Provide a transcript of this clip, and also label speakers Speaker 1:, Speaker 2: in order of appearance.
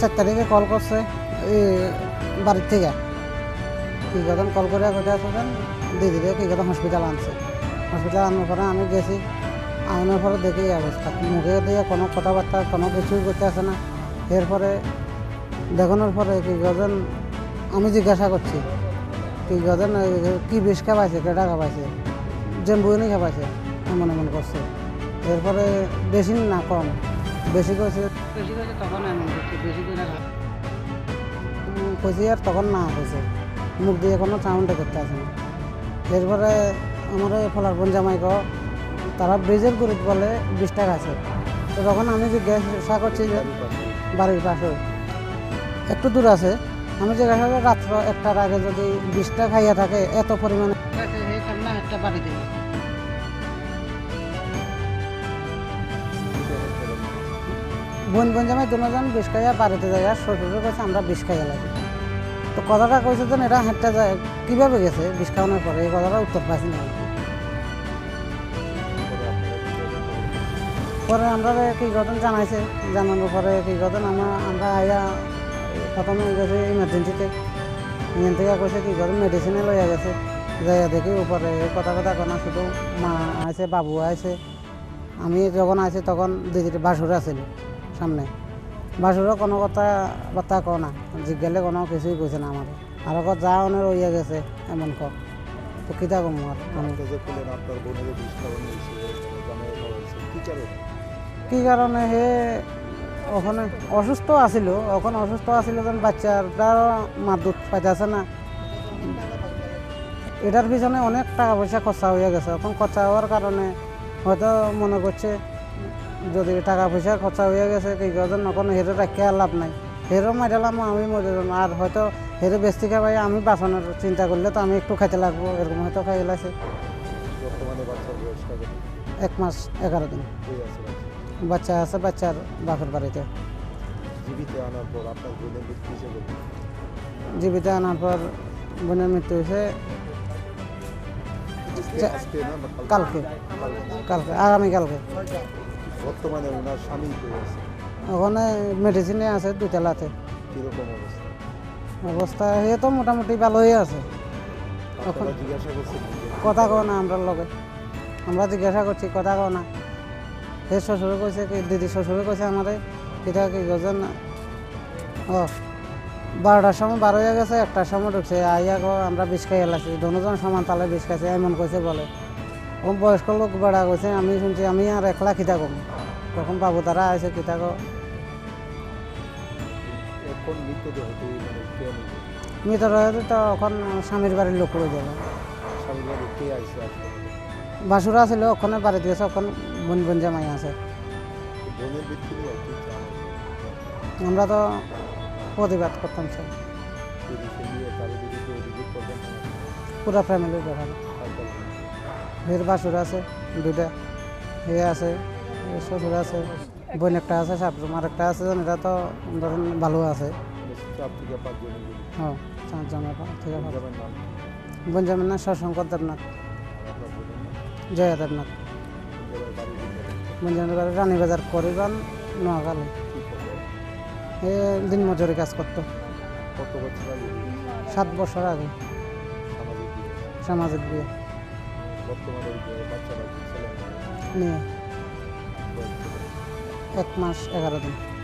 Speaker 1: চার তারিখে কল করছে, এই বাড়ির থেকে। কি কথা কল করে কোথায় আসছেন দিদিরে কি কথা হসপিটাল আনছে। হসপিটাল আনার পরে আমি গেছি। আনার পরে দেখি অবস্থা। মুখে দিয়ে কোনো কথাবার্তা, কোনো কিছুই করতে আসে না। এরপরে দেখানোর পরে কি গজন আমি জিজ্ঞাসা করছি, কি গজন কি বিষ খাবাইছে? কেটা খাবাইছে? জেম্বুনি খাবাইছে? এমন এমন করছে। এরপরে বেশি না কম। বেশি কইছে বেশি কইছে তখন এমন করছে বেশি করে কইছি আর তখন না কইছে মুখ দিয়ে কোনো সাউন্ডে করতে আসে না এরপরে আমার এই ফলারবন জামাই তারা ব্রিজের গুরুত বলে বিশ টাকা আছে। তো তখন আমি জিজ্ঞাসা করছি যে বাড়ির পাশে। একটু দূর আছে। আমি জিজ্ঞাসা করি রাত্র একটার আগে যদি বিষটা খাইয়া থাকে এত পরিমাণে একটা বাড়ি দেবে বোন বোন জামাই দুজন বিষ খাইয়া বাড়িতে যায় আর শ্বশুরের কাছে আমরা বিষ খাইয়া লাগি। তো কথাটা কইছে যে এটা হেঁটে যায়, কীভাবে গেছে বিষ খাওয়ানোর পরে? এই কথাটা উত্তর পাইছি না। পরে আমরা কি ঘটন জানাইছে, জানানোর পরে কি ঘটন, আমরা আমরা আইয়া প্রথমে গেছে ইমার্জেন্সিতে এখান থেকে কইছে কি ঘটন মেডিসিনে লইয়া গেছে। যাইয়া দেখি উপরে কথা কথা কনা শুধু মা আছে বাবু আছে আমি যখন আছি তখন দিদির বাসুর আছিল। সামনে। বাসুরও কোনো কথা বার্তা কো না জিজ্ঞালে কোনো কিছুই কইছে না আমার আর ওকে যা অনেক রইয়া গেছে এমন ক। তো কিতা কম আর
Speaker 2: কি কারণে
Speaker 1: হে ওখানে অসুস্থ আছিল ওখান অসুস্থ আছিল বাচ্চাটার মা দুধ পাইতেছে না। এটার পিছনে অনেক টাকা পয়সা খরচা হয়ে গেছে এখন খরচা হওয়ার কারণে হয়তো মনে করছে যদি টাকা পয়সা খরচা হয়ে গেছে কি কজন এখন হেরে রাখতে আর লাভ নাই। হেরো মাইরালাম আমি মরে যাব। আর হয়তো হেরে বেশি খাবাই আমি বাঁচানোর চিন্তা করলে তো আমি একটু খাইতে লাগবো এরকম হয়তো খাই লাগছে এক মাস এগারো দিন।
Speaker 2: আছে বাচ্চা।
Speaker 1: আছে বাচ্চার বাপের বাড়িতে।
Speaker 2: জীবিত আনার পর বোনের মৃত্যু
Speaker 1: হয়েছে কালকে? কালকে। আগামীকালকে
Speaker 2: বর্তমানে ওনার স্বামী হয়ে আছে?
Speaker 1: ওখানে মেডিসিনে আছে দুতলাতে
Speaker 2: কীরকম অবস্থা?
Speaker 1: অবস্থা সে তো মোটামুটি ভালোই আছে।
Speaker 2: আপনারা জিজ্ঞাসা করছেন
Speaker 1: কথা কও না আমরা লগে। আমরা জিজ্ঞাসা করছি কথা কও না। সে শ্বশুরে কইছে কি দিদি শ্বশুরে কইছে আমারে কিটা কি গজন ও বারোটার সময় বারো হয়ে গেছে একটার সময় ঢুকছে। আইয়া গো আমরা বিষ খাই এলাছি দুজন সমান তালে বিষ খাইছে এমন কইছে বলে। ও বয়স্ক লোক বেড়া কইছে আমি শুনছি আমি আর একলা খিতা কম। তখন বাবু তারা আছে
Speaker 2: কে নিবে
Speaker 1: মৃত রয়েছে তো এখন স্বামীর বাড়ির লোক লই যাবে।
Speaker 2: বাড়ি
Speaker 1: বাসুরা ছিল ওখানে বাড়িতে গেছে ওখানে বোন বোন জামাই আছে। আমরা তো প্রতিবাদ করতাম স্যার পুরো ফ্যামিলির ব্যাপারে। ফের বাসুর আছে দুইটা হে আছে। শ্বশুর আছে বোন একটা আছে আর একটা আছে এটা তো ধরুন ভালো আছে।
Speaker 2: থেকে
Speaker 1: হ্যাঁ বোন না শশঙ্কর দেবনাথ জয়া দেবনাথ। বোন জামের রানীবাজার করিবান নোয়াখালী। এ দিন মজুরি কাজ করতো। সাত বছর আগে।
Speaker 2: সামাজিক বিয়ে।
Speaker 1: নিয়ে? এক মাস এগারো দিন।